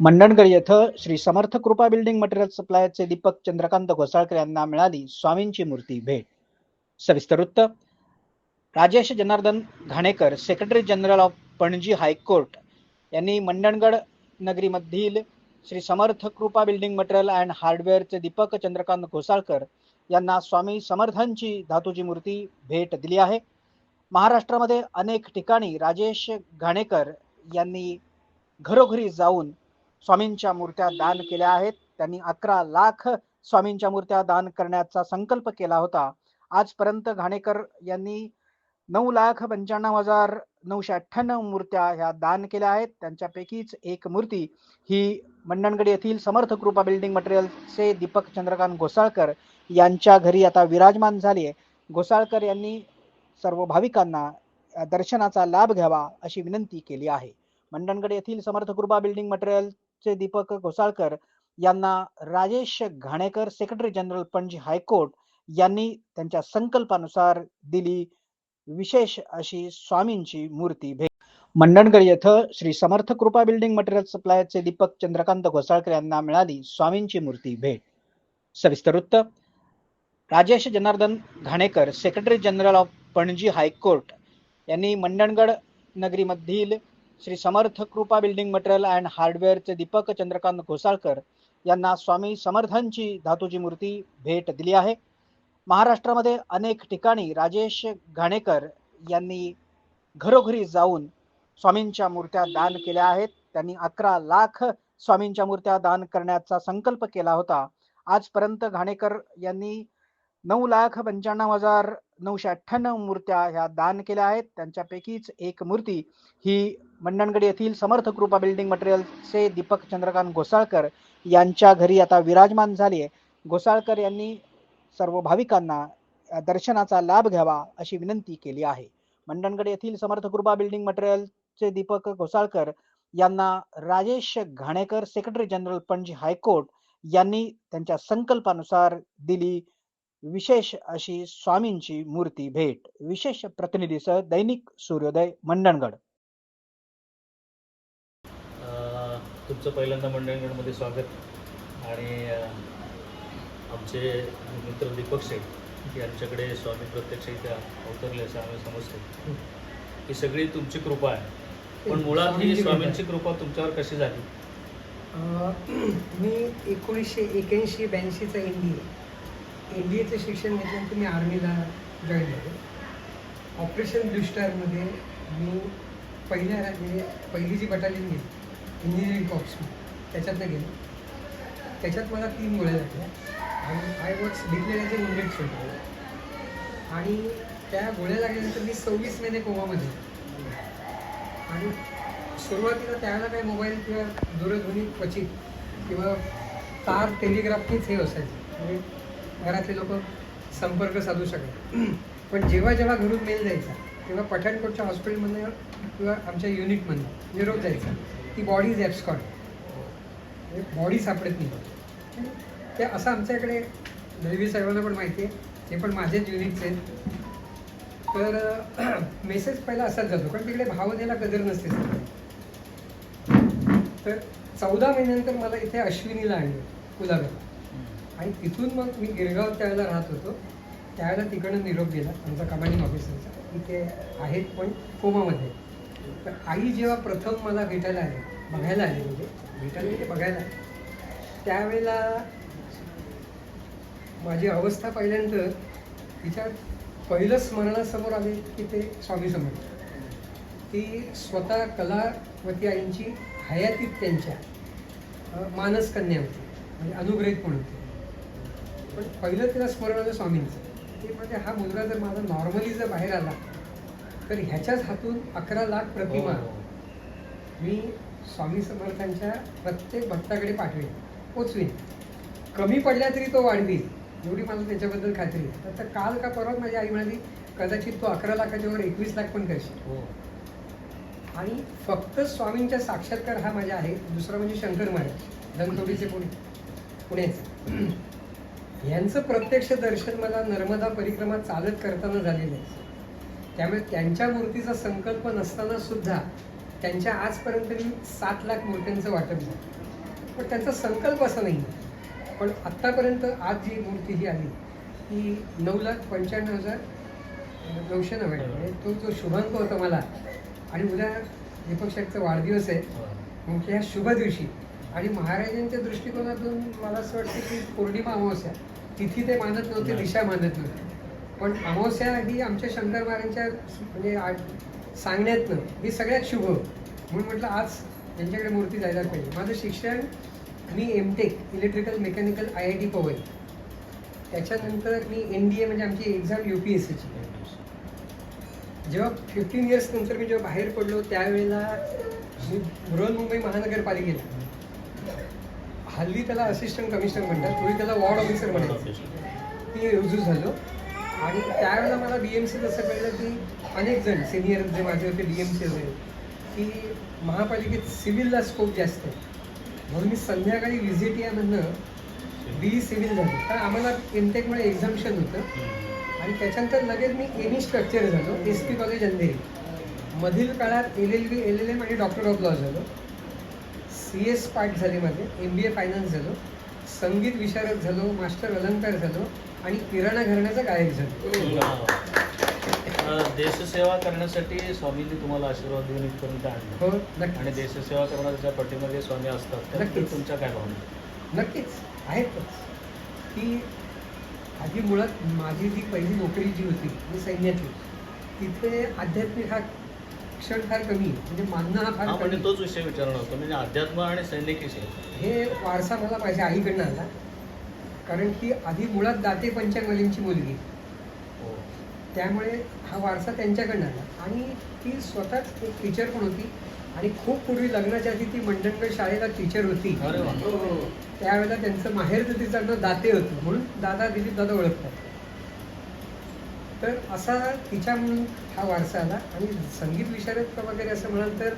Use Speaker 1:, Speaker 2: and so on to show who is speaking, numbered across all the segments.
Speaker 1: मंडणगड येथे Shri Samarth Krupa building material सप्लायचे दीपक चंद्रकांत घोसाळकर यांना मिळाली स्वामींची मूर्ती भेट. सविस्तर वृत्त. Rajesh Janardan Ghanekar secretary general of Panaji high court यांनी Mandangad नगरीमधील Shri Samarth Krupa building material and हार्डवेअरचे Deepak Chandrakant Ghosalkar यांना स्वामी समर्थांची धातूची मूर्ती भेट दिली आहे. महाराष्ट्रामध्ये अनेक ठिकाणी राजेश घाणेकर यांनी घरोघरी जाऊन स्वामींच्या मूर्त्या दान केल्या आहेत. त्यांनी अकरा लाख स्वामींच्या मूर्त्या दान करण्याचा संकल्प केला होता. आजपर्यंत घाणेकर यांनी नऊ लाख पंच्याण्णव हजार नऊशे अठ्ठ्याण्णव मूर्त्या ह्या दान केल्या आहेत. त्यांच्यापैकीच एक मूर्ती ही मंडणगड येथील समर्थ कृपा बिल्डिंग मटेरियलचे दीपक चंद्रकांत घोसाळकर यांच्या घरी आता विराजमान झाली आहे. घोसाळकर यांनी सर्व भाविकांना दर्शनाचा लाभ घ्यावा अशी विनंती केली आहे. मंडणगड येथील समर्थ कृपा बिल्डिंग चे दीपक घोसाळकर यांना Rajesh Ghanekar secretary general Panaji high court यांनी त्यांच्या संकल्पानुसार दिली विशेष अशी स्वामींची मूर्ती भेट. मंडणगड येथे श्री समर्थ कृपा बिल्डिंग मटेरियल सप्लायचे दीपक चंद्रकांत घोसाळकर यांना मिळाली स्वामींची मूर्ती भेट. सविस्तर वृत्त. Rajesh Janardan Ghanekar secretary general of Panaji high court यांनी Mandangad नगरीमधील Shri Samarth Krupa building material and हार्डवेअरचे Deepak Chandrakant Ghosalkar यांना स्वामी समर्थांची धातूची मूर्ती भेट दिली आहे. महाराष्ट्रामध्ये अनेक ठिकाणी राजेश घाणेकर यांनी घरोघरी जाऊन स्वामींच्या मूर्त्या दान केल्या आहेत. त्यांनी अकरा लाख स्वामींच्या मूर्त्या दान करण्याचा संकल्प केला होता. आजपर्यंत घाणेकर यांनी नऊ लाख पंच्याण्णव हजार नऊशे अठ्ठ्याण्णव मूर्त्या ह्या दान केल्या आहेत. त्यांच्यापैकीच एक मूर्ती ही मंडणगड येथील समर्थ कृपा बिल्डिंग मटेरियलचे दीपक चंद्रकांत घोसाळकर यांच्या घरी आता विराजमान झाले. घोसाळकर यांनी सर्व भाविकांना दर्शनाचा लाभ घ्यावा अशी विनंती केली आहे. मंडणगड येथील समर्थ कृपा बिल्डिंग मटेरियलचे दीपक घोसाळकर यांना Rajesh Ghanekar secretary general Panaji high court यांनी त्यांच्या संकल्पानुसार दिली विशेष अशी स्वामींची मूर्ती भेट. विशेष प्रतिनिधीसह दैनिक सूर्योदय मंडणगड.
Speaker 2: तुमचं पहिल्यांदा मंडळगडमध्ये स्वागत. आणि आमचे मित्र दीपक शेठ यांच्याकडे स्वामी प्रत्यक्ष इथे अवतरले असं आम्ही समजतो. ही सगळी तुमची कृपा आहे. पण मुळात ही
Speaker 3: स्वामींची कृपा
Speaker 2: तुमच्यावर कशी झाली?
Speaker 3: मी एकोणीसशे एक्याऐंशी ब्याऐंशीचा N D A. N D एचं शिक्षण घेतल्यानंतर मी आर्मीला जॉईन झालो. ऑपरेशन ब्लू स्टारमध्ये मी पहिल्या म्हणजे पहिली जी बटालियन गेली इंजिनिअरिंग कॉप्स त्याच्यातनं गेलो. त्याच्यात मला तीन गोळ्या लागल्या. आणि I was declared as a आणि त्या गोळ्या लागल्यानंतर मी सव्वीस महिने कोमामध्ये आणि सुरुवातीला त्याला काही मोबाईल किंवा दूरध्वनी क्वचित किंवा तार टेलिग्राफनीच हे असायचं. म्हणजे घरातले लोक संपर्क साधू शकत पण जेव्हा जेव्हा घरून मेल जायचा तेव्हा पठाणकोटच्या हॉस्पिटलमधनं किंवा आमच्या युनिटमधनं निरोप जायचा ती बॉडी इज ॲप्सकॉट बॉडी सापडत नाही. ते असं आमच्याकडे दळवी साहेबांना पण माहिती आहे. ते पण माझेच युनिटचे आहेत. तर मेसेज पहिला असाच जातो. कारण तिकडे भावनेला कदर नसते तर चौदा महिन्यानंतर मला इथे अश्विनीला आणलं कुलाब्यात आणि तिथून मग मी गिरगाव त्यावेळेला राहत होतो. त्यावेळेला तिकडनं निरोप गेला आमचा कमांडिंग ऑफिसरचा इथे आहेत पण कोमामध्ये. तर आई जेव्हा प्रथम मला भेटायला आली बघायला आली म्हणजे भेटायला म्हणजे बघायला आली. त्यावेळेला माझी अवस्था पाहिल्यानंतर तिच्या पहिलं स्मरणासमोर आले की ते स्वामी समर्थ. ती स्वतः कलावती आईंची हयातीत त्यांच्या मानस मानसकन्या होती म्हणजे अनुग्रहित पण होती पण पहिलं तिला स्मरण आलं स्वामींचं. ते म्हणजे हा मुलगा जर माझा नॉर्मली जर बाहेर आला तर ह्याच्याच हातून अकरा लाख प्रतिमा
Speaker 2: हो.
Speaker 3: मी स्वामी समर्थांच्या प्रत्येक भक्ताकडे पाठवेन पोचवीन. कमी पडल्या तरी तो वाढवील एवढी मला त्याच्याबद्दल खात्री आहे. तर काल का परवा माझी आई म्हणाली कदाचित तो अकरा लाखाच्या वर एकवीस लाख पण करशील.
Speaker 2: हो.
Speaker 3: आणि फक्त स्वामींचा साक्षात्कार हा माझा आहे दुसरा म्हणजे शंकर महाराज धनकवडीचे पुणे पुण्याचे. यांचं प्रत्यक्ष दर्शन मला नर्मदा परिक्रमा चालत करताना झालेलं आहे. त्यामुळे त्यांच्या मूर्तीचा संकल्प नसताना सुद्धा त्यांच्या आजपर्यंत मी सात लाख मूर्त्यांचं वाटप झालं. पण त्यांचा संकल्प असा नाही. पण आत्तापर्यंत आज जी मूर्ती ही आली ती नऊ लाख पंच्याण्णव हजार नऊशे नव्याण्णव. म्हणजे तो जो शुभांक होता मला आणि उद्या दीपक शेठचा वाढदिवस आहे म्हणजे ह्या शुभ दिवशी. आणि महाराजांच्या दृष्टिकोनातून मला असं वाटतं की पौर्णिमा अमावस्या तिथी ते मानत नव्हते. दिशा मानत नव्हते. पण अमावस्या ही आमच्या शंकर महाराजांच्या म्हणजे सांगण्यातनं ही सगळ्यात शुभ. म्हणून म्हटलं आज यांच्याकडे मूर्ती जायला पाहिजे. माझं शिक्षण मी M tech electrical mechanical I I T Powai. त्याच्यानंतर मी एन डी ए म्हणजे आमची एक्झाम यू पी एस सीची जेव्हा फिफ्टीन इयर्स नंतर मी जेव्हा बाहेर पडलो त्यावेळेला मी बृहन्मुंबई महानगरपालिकेला हल्ली त्याला असिस्टंट कमिशनर म्हणतात पूर्वी त्याला वॉर्ड ऑफिसर म्हणतात मी रुजू झालो. आणि त्यावेळेला मला बी एम सीत असं कळलं की अनेक जण सिनियर जे माझे होते बी एम सी होते की महापालिकेत सिव्हिलला स्कोप जास्त आहे. म्हणून मी संध्याकाळी व्हिजिट यामधनं बी सिव्हिल झालो. कारण आम्हाला एमटेकमुळे एक्झाम्शन होतं. आणि त्याच्यानंतर लगेच मी एनी स्ट्रक्चर झालो. एस पी कॉलेज अंधेरी मधील काळात L L B L L M आणि डॉक्टर ऑफ लॉ झालो. सी एस पार्ट झाले माझे. एम बी ए फायनान्स झालो. संगीत विशारद झालो. मास्टर अलंकार झालो. आणि किराणा घराण्याचा गायक झालो
Speaker 2: अ, देशसेवा करण्यासाठी स्वामींनी तुम्हाला आशीर्वाद देऊन इथपर्यंत आणलं.
Speaker 3: हो
Speaker 2: आणि देशसेवा करणाऱ्या ज्या पाठीमागे स्वामी असतात.
Speaker 3: नक्कीच.
Speaker 2: तुमच्या काय भावना
Speaker 3: नक्कीच. आहेतच की आधी मुळात माझी जी पहिली नोकरी जी होती मी सैन्यातली तिथे आध्यात्मिक हा क्षण फार कमी. म्हणजे मानणं हा
Speaker 2: हा
Speaker 3: फार
Speaker 2: म्हणजे तोच विषय विचारणार होतो. म्हणजे अध्यात्म आणि सैनिकीशी
Speaker 3: हे वारसा मला माझ्या आईकडनं आला. कारण की आधी मुळात दाते पंचांगलींची मुलगी.
Speaker 2: हो.
Speaker 3: त्यामुळे हा वारसा त्यांच्याकडनं आला. आणि ती स्वतःच एक टीचर पण होती. आणि खूप पूर्वी लग्नाच्या आधी ती मंडणगड शाळेला टीचर होती.
Speaker 2: वा.
Speaker 3: त्यावेळेला त्यांचं माहेर तर तिचं नाव दाते होतं. म्हणून दादा दिलीप दादा ओळखतात. तर असा तिच्या म्हणून हा वारसा आला. आणि संगीत विशारद वगैरे असं म्हणाल तर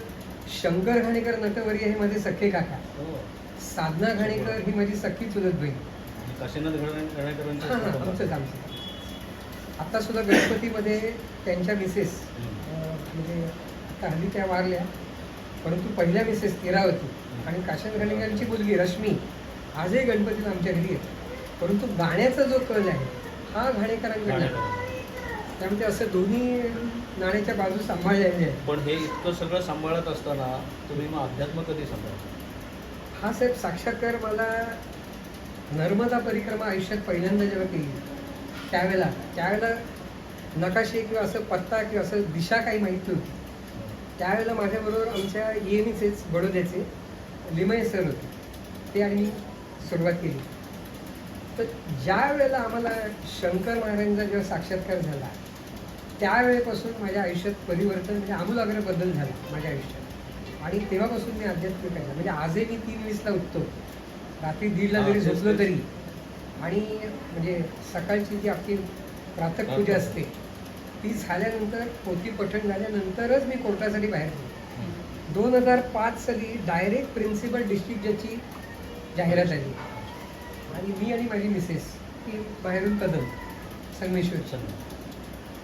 Speaker 3: शंकर घाणेकर नटवर्य हे माझे सख्खे काका.
Speaker 2: हो.
Speaker 3: साधना घाणेकर ही माझी सख्खी चुलत बहीण.
Speaker 2: काशीनाथ
Speaker 3: आता सुद्धा गणपतीमध्ये त्यांच्या मिसेस म्हणजे आता हल्ली त्या वारल्या परंतु पहिल्या मिसेस इरावती आणि काशन घाणेकरांची मुलगी रश्मी आजही गणपतीला आमच्या घरी आहे परंतु गाण्याचा जो कल आहे हा घाणेकरांकडे. त्यामुळे असं दोन्ही नाण्याच्या बाजू सांभाळलेल्या आहेत.
Speaker 2: पण हे इतकं सगळं सांभाळत असताना तुम्ही मग अध्यात्म कधी सांभाळता?
Speaker 3: हा साहेब साक्षात्कार मला नर्मदा परिक्रमा आयुष्यात पहिल्यांदा जेव्हा केली त्यावेळेला त्यावेळेला नकाशे किंवा असं पत्ता किंवा असं दिशा काही माहीत नव्हती. त्यावेळेला माझ्याबरोबर आमच्या E ई एम ईचेच बडोद्याचे लिमय सर होते. ते आणि सुरुवात केली. तर ज्या वेळेला आम्हाला शंकर महाराजांचा जेव्हा साक्षात्कार झाला त्यावेळेपासून माझ्या आयुष्यात परिवर्तन म्हणजे आमूलाग्र बदल झाला माझ्या आयुष्यात. आणि तेव्हापासून मी आध्यात्मिक आहे. म्हणजे आजही मी तीन वीसला उठतो. रात्री दीडला जरी झोपलो. तरी. आणि म्हणजे सकाळची जी आपली प्रातः पूजा असते ती झाल्यानंतर पोथी पठण झाल्यानंतरच मी कोर्टासाठी बाहेर पडलो. दोन हजार पाच साली डायरेक्ट प्रिन्सिपल डिस्ट्रिक्ट जजची जाहिरात आली. आणि मी आणि माझी मिसेस ती बाहेरून कदम संगमेश्वर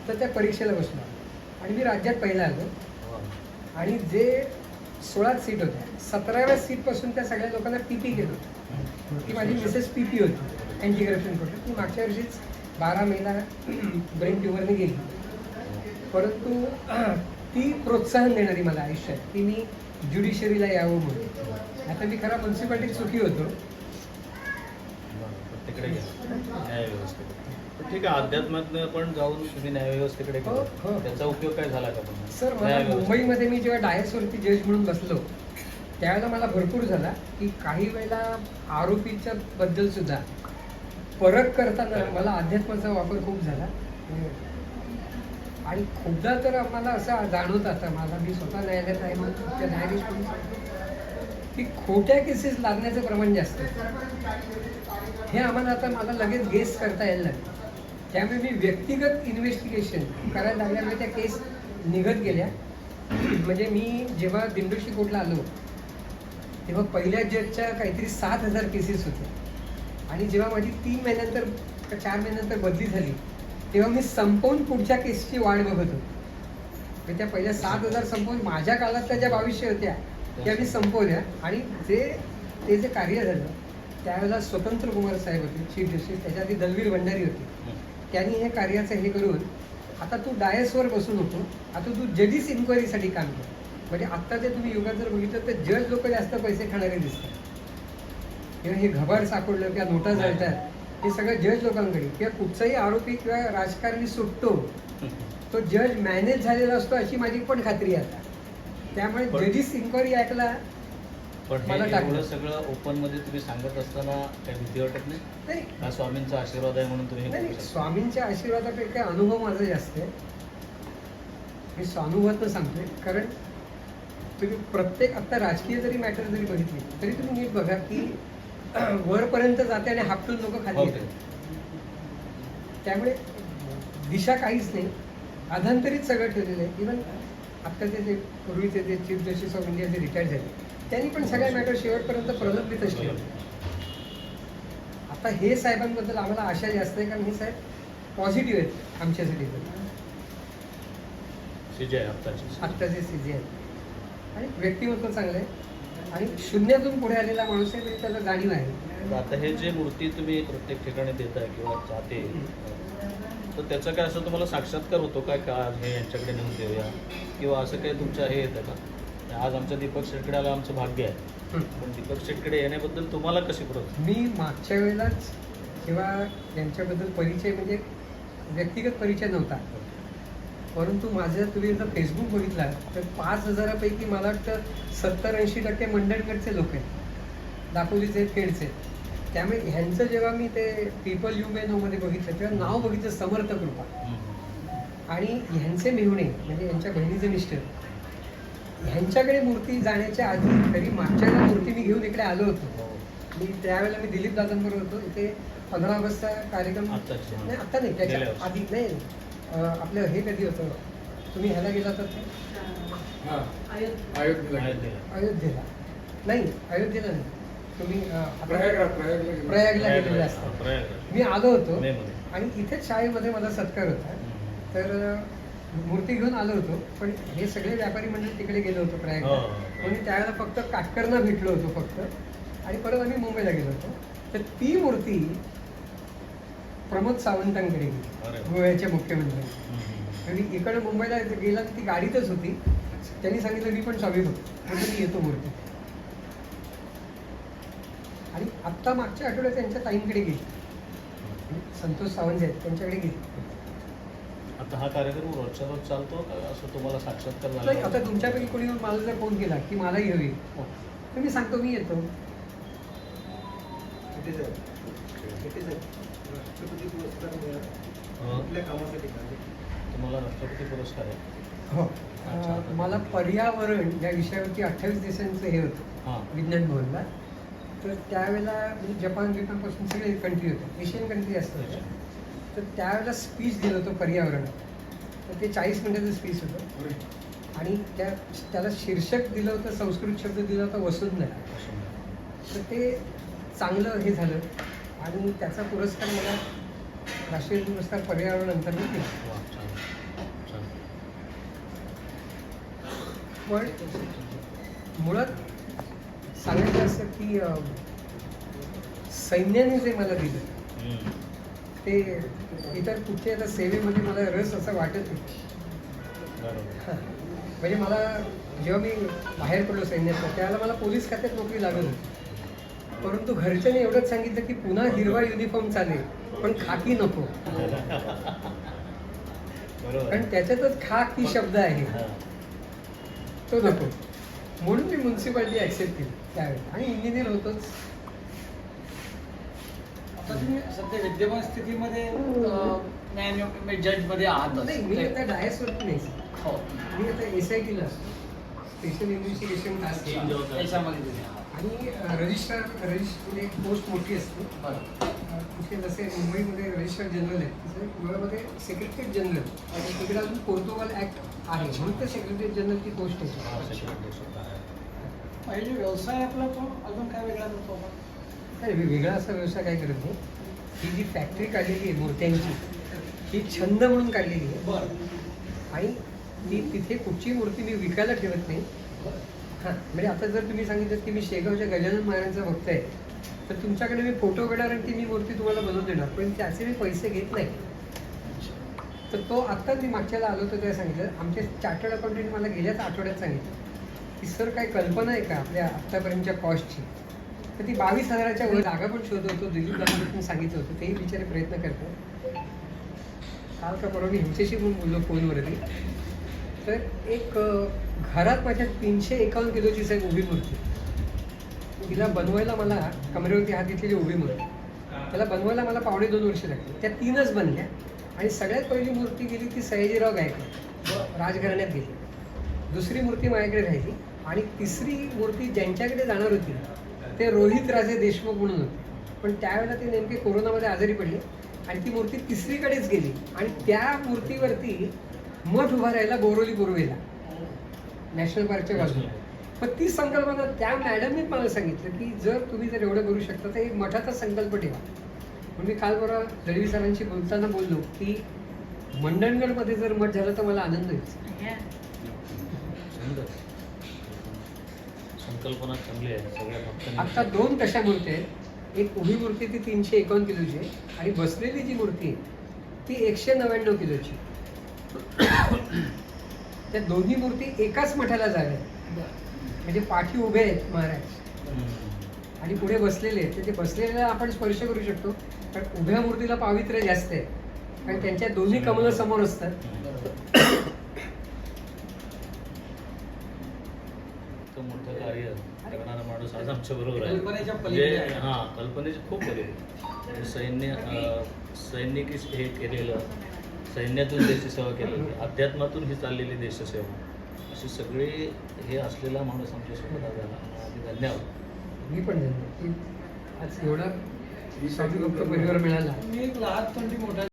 Speaker 3: तर त्या परीक्षेला बसलो. आणि मी राज्यात पहिला आलो. आणि जे सोळा सीट होत्या सतराव्या सीटपासून त्या सगळ्या लोकांना पी पी केलं. होतं ती माझी मिसेस पी पी होती अँटी करप्शन कोर्टात ती मागच्या वर्षीच बारा मेला ब्रेन ट्युमरने गेली. परंतु ती प्रोत्साहन देणारी मला आयुष्यात. की मी ज्युडिशरीला यावं म्हणून. आता मी खरा म्युन्सिपाल्टीत सुखी होतो.
Speaker 2: तिकडे ठीक आहे अध्यात्मातनं पण जाऊन तुम्ही न्याय व्यवस्थेकडे
Speaker 3: हो, हो.
Speaker 2: त्याचा उपयोग काय झाला का
Speaker 3: सर मला. मुंबईमध्ये मी जेव्हा डायसवरती जज म्हणून बसलो त्यावेळेला मला भरपूर झाला की काही वेळेला आरोपीच्या बद्दल सुद्धा परत करताना मला अध्यात्माचा वापर खूप झाला. आणि खूपदा तर आम्हाला असं जाणवत आता मला मी स्वतः न्यायालयात आहे मग त्या न्यायाधीश म्हणून सांगतो की खोट्या केसेस लागण्याचं प्रमाण जास्त हे आम्हाला आता मला लगेच गेस करता यायला लागलं. त्यामुळे मी व्यक्तिगत इन्व्हेस्टिगेशन करायला लागल्यामुळे त्या केस निघत गेल्या. म्हणजे मी जेव्हा दिंडोशी कोर्टला आलो तेव्हा पहिल्या जजच्या काहीतरी सात हजार केसेस होत्या आणि जेव्हा माझी तीन महिन्यानंतर का चार महिन्यानंतर बदली झाली तेव्हा मी संपवून पुढच्या केसची वाट बघत होतो. त्या पहिल्या सात हजार संपवून माझ्या काळातल्या ज्या बावीसशे होत्या त्या मी संपवल्या. आणि जे ते जे कार्य झालं त्यावेळेला स्वतंत्र कुमार साहेब होते चीफ जस्टिस त्याच्या आधी दलवीर भंडारी होते. त्यांनी हे कार्याचं हे करून आता तू डायसवर बसून होतो आता तू जडीस इन्क्वायरीसाठी काम कर. म्हणजे आत्ताच्या तुम्ही युगात जर बघितलं तर जज लोक जास्त पैसे खाणारे दिसतात. किंवा हे घबाड सापडलं किंवा नोटा जळतात हे सगळं जज लोकांकडे. किंवा कुठचाही आरोपी किंवा राजकारणी सुटतो तो जज मॅनेज झालेला असतो अशी माझी पण खात्री आता. त्यामुळे जजीस इन्क्वायरी ऐकला
Speaker 2: पण हे सगळं ओपनमध्ये तुम्ही सांगत असताना काही भीती वाटत नाही? स्वामींचा आशीर्वाद आहे म्हणून तुम्ही.
Speaker 3: स्वामींच्या आशीर्वादापेक्षा अनुभव माझा जास्त आहे. मी स्वानुभवातनं सांगतोय. कारण तुम्ही प्रत्येक आता राजकीय जरी मॅटर जरी बघितली तरी तुम्ही नीट बघा की वरपर्यंत जाते आणि हापटून लोक खाली येतात. त्यामुळे दिशा काहीच नाही. अधांतरित सगळं ठेवलेलं आहे. इवन आत्ताचे जे पूर्वीचे जे चीफ जस्टिस ऑफ इंडिया जे रिटायर झाले त्यांनी पण सगळ्या मॅटर शेवटपर्यंत प्रलंबितच ठेवले आता हे साहेबांबद्दल आम्हाला आशा जास्त आहे कारण हे साहेब पॉझिटिव्ह आहेत आमच्यासाठी.
Speaker 2: आत्ताची.
Speaker 3: आत्ताचे सी जी आहेत. आणि व्यक्तिमत्व चांगलं आहे. आणि शून्यातून पुढे आलेला माणूस आहे तरी त्याला जाणीव आहे.
Speaker 2: आता हे जे मूर्ती तुम्ही प्रत्येक ठिकाणी देताय किंवा जाते तर त्याचा काय असं तुम्हाला साक्षात्कार होतो काय का आज हे यांच्याकडे नेऊन देऊया? किंवा असं काही तुमच्या हे येतं का? आज आमच्या दीपक शेटकडे आला आमचं भाग्य आहे. पण दीपक शेटकडे येण्याबद्दल तुम्हाला कशी प्रत
Speaker 3: मी मागच्या वेळेलाच जेव्हा यांच्याबद्दल परिचय म्हणजे व्यक्तिगत परिचय नव्हता. परंतु माझं तुम्ही जर फेसबुक बघितला तर पाच हजारापैकी मला वाटतं सत्तर ऐंशी टक्के मंडळकडचे लोक आहेत. दापोलीचे खेडचे. त्यामुळे ह्यांचं जेव्हा मी ते पीपल यू मे मध्ये बघितलं तेव्हा नाव बघितलं समर्थ कृपा आणि ह्यांचे मेहुणे म्हणजे यांच्या बहिणीचे मिस्टर ह्यांच्याकडे मूर्ती जाण्याच्या आधी तरी मागच्या मूर्ती मी घेऊन इकडे आलो होतो. मी त्यावेळेला मी दिलीप दादांबरोबर होतो. इथे पंधरा ऑगस्टचा कार्यक्रम. नाही आता नाही त्याच्या. आधी नाही. आपलं हे कधी होतं? तुम्ही ह्याला गेला होता ते? अयोध्येला. नाही अयोध्येला नाही. तुम्ही प्रयागला गेलेले असतात. मी आलो होतो. आणि इथेच शाळेमध्ये माझा सत्कार होता. तर मूर्ती घेऊन आलो होतो पण हे सगळे व्यापारी मंडळ तिकडे गेलो होतो प्रयागला.
Speaker 2: हो.
Speaker 3: म्हणून त्यावेळेला फक्त काटकरना भेटलो होतो फक्त. आणि परत आम्ही मुंबईला गेलो होतो. तर ती मूर्ती प्रमोद सावंतांकडे. गेली
Speaker 2: अरे वा.
Speaker 3: गोव्याचे मुख्यमंत्री. आणि इकडे मुंबईला गेला ती गाडीतच होती. त्यांनी सांगितलं मी पण स्वामी होतो म्हणजे मी येतो मूर्ती आणि आत्ता मागच्या आठवड्यात त्यांच्या ताईंकडे गेली. संतोष सावंत जे आहेत त्यांच्याकडे गेली.
Speaker 2: आता हा कार्यक्रम रोजच्या रोज चालतो का? असं तुम्हाला साक्षात्कार
Speaker 3: नाही आता तुमच्यापैकी कोणी येऊन मला जर फोन केला की मलाही हवी. तर मी सांगतो मी येतो.
Speaker 2: तुम्हाला राष्ट्रपती पुरस्कार आहे.
Speaker 3: हो. मला पर्यावरण या विषयावरती अठ्ठावीस दिवसांचं हे होतं
Speaker 2: हां.
Speaker 3: विज्ञान भवनला. तर त्यावेळेला म्हणजे जपान बिपानपासून सगळे कंट्री होते. एशियन कंट्री असतात तर त्यावेळेला स्पीच दिलं होतं पर्यावरणात तर ते चाळीस मिनिटाचं स्पीच होतं. आणि त्या त्याला शीर्षक दिलं होतं संस्कृत शब्द दिला होता वसुंधरा. तर ते चांगलं हे झालं. आणि त्याचा पुरस्कार मला राष्ट्रीय पुरस्कार पर्यावरण अंतर्गत.
Speaker 2: छान.
Speaker 3: पण मुळात सांगायचं असं की सैन्याने जे मला दिलं. ते इतर कुठच्या आता सेवेमध्ये मला रस असं वाटत नाही. म्हणजे मला जेव्हा मी बाहेर पडलो सैन्यात त्यावेळेला मला पोलीस खात्यात नोकरी लागत होती परंतु घरच्यांनी एवढंच सांगितलं की पुन्हा हिरवा युनिफॉर्म चालेल पण खाकी नको.
Speaker 2: बरोबर.
Speaker 3: कारण त्याच्यातच खाकी शब्द आहे.
Speaker 2: हां.
Speaker 3: तो नको. म्हणून मी म्युन्सिपाल्टी ॲक्सेप्ट केली त्यावेळी. आणि इंजिनियर होतोच.
Speaker 4: आता तुम्ही सध्या विद्यमान स्थितीमध्ये जजमध्ये आहात
Speaker 3: नाही मी आता डायसवरती नाही.
Speaker 4: हो.
Speaker 3: मी आता एस आय टीला स्पेशल इन्व्हेस्टिगेशन टास्क
Speaker 4: त्याच्यामध्ये तुम्ही आहात.
Speaker 3: आणि रजिस्ट्रार रजिस्टर म्हणजे पोस्ट मोठी असते. तिथे जसे मुंबईमध्ये रजिस्ट्रार जनरल आहे तसे गोव्यामध्ये सेक्रेटरी जनरल आणि तिकडे अजून पोर्तुगल ॲक्ट आहे. म्हणून ते सेक्रेटरी जनरलची पोस्ट
Speaker 2: हा,
Speaker 3: आहे.
Speaker 4: पहिले व्यवसाय आपला तो अजून काय वेगळा करतो आपण
Speaker 3: वेगळा असा व्यवसाय काय करत नाही. ही जी फॅक्टरी काढलेली आहे मूर्त्यांची ही छंद म्हणून काढलेली आहे.
Speaker 4: बरं.
Speaker 3: आणि मी तिथे कुठची मूर्ती मी विकायला ठेवत नाही. हां म्हणजे आता जर तुम्ही सांगितलं की मी शेगावच्या गजानन महाराजांचा भक्त आहे तर तुमच्याकडे मी फोटो घेणार आणि ती मी मूर्ती तुम्हाला बनवून देणार पण त्याचे मी पैसे घेत नाही. तर तो आत्ता मी मागच्याला आलो होतो तेव्हा सांगितलं आमचे चार्टर्ड अकाउंटंट मला गेल्याच आठवड्यात सांगितलं की सर काही कल्पना आहे का आपल्या आत्तापर्यंतच्या कॉस्टची? तर ती बावीस हजाराच्या वर जागा पण शोधत होतो दिलीप दादा पण सांगितलं होतं तेही बिचारे प्रयत्न करतात. काल का परवा मी ह्यांच्याशी पण बोललो फोनवरती. तर एक घरात माझ्या तीनशे एकावन्न किलोची साहेब उभी मूर्ती तिला बनवायला मला कमरेवरती हात घेतलेली उभी मूर्ती त्याला बनवायला मला पावणे दोन वर्ष लागले. त्या तीनच बनल्या. आणि सगळ्यात पहिली मूर्ती गेली ती सयाजीराव गायकवाड. राजघराण्यात गेली. दुसरी मूर्ती माझ्याकडे राहिली. आणि तिसरी मूर्ती ज्यांच्याकडे जाणार होती ते रोहित राजे देशमुख म्हणून होते. पण त्यावेळेला ते नेमके कोरोनामध्ये आजारी पडले. आणि ती मूर्ती तिसरीकडेच गेली. आणि त्या मूर्तीवरती मठ उभा राहिला बोरोली पूर्वेला. नॅशनल पार्कच्या बाजूला. पण ती संकल्पना त्या मॅडमनी मला सांगितलं की जर तुम्ही जर एवढं करू शकता तर एक मठाचा संकल्प ठेवा. म्हणून मी काल बरोबर दळवी सरांशी बोलताना बोललो की मंडणगडमध्ये जर मठ झालं तर मला आनंद होईल.
Speaker 2: सुंदर संकल्पना चांगली आहे सगळ्या भक्तांनी
Speaker 3: आता दोन तशा मूर्ती आहेत? एक उभी मूर्ती ती तीनशे एकावन्न किलोची आहे आणि बसलेली जी मूर्ती आहे ती एकशे नव्याण्णव किलोची त्या दोन्ही मूर्ती एकाच मठाला झाल्या म्हणजे पाठी उभे आहेत महाराज. आणि पुढे बसलेले आहेत. तर ते बसलेल्याला आपण स्पर्श करू शकतो. कारण उभ्या मूर्तीला पावित्र्य जास्त आहे. कारण त्यांच्या दोन्ही कमलं समोर असतात.
Speaker 2: इतकं मोठं कार्य करणारा माणूस आज आमच्या बरोबर आहे.
Speaker 4: कल्पनेच्या
Speaker 2: म्हणजे. हा कल्पनेच्या खूप पलीकडे. म्हणजे सैन्य सैनिकी हे केलेलं. सैन्यातून देशसेवा सेवा केलेली अध्यात्मातून ही चाललेली देशसेवा अशी सगळी हे असलेला माणूस आमच्यासोबत आज आला. आणि धन्यवाद.
Speaker 3: मी पण धन्य की आज एवढा परिवार मिळाला.
Speaker 4: मी एक लहान तोंडी मोठा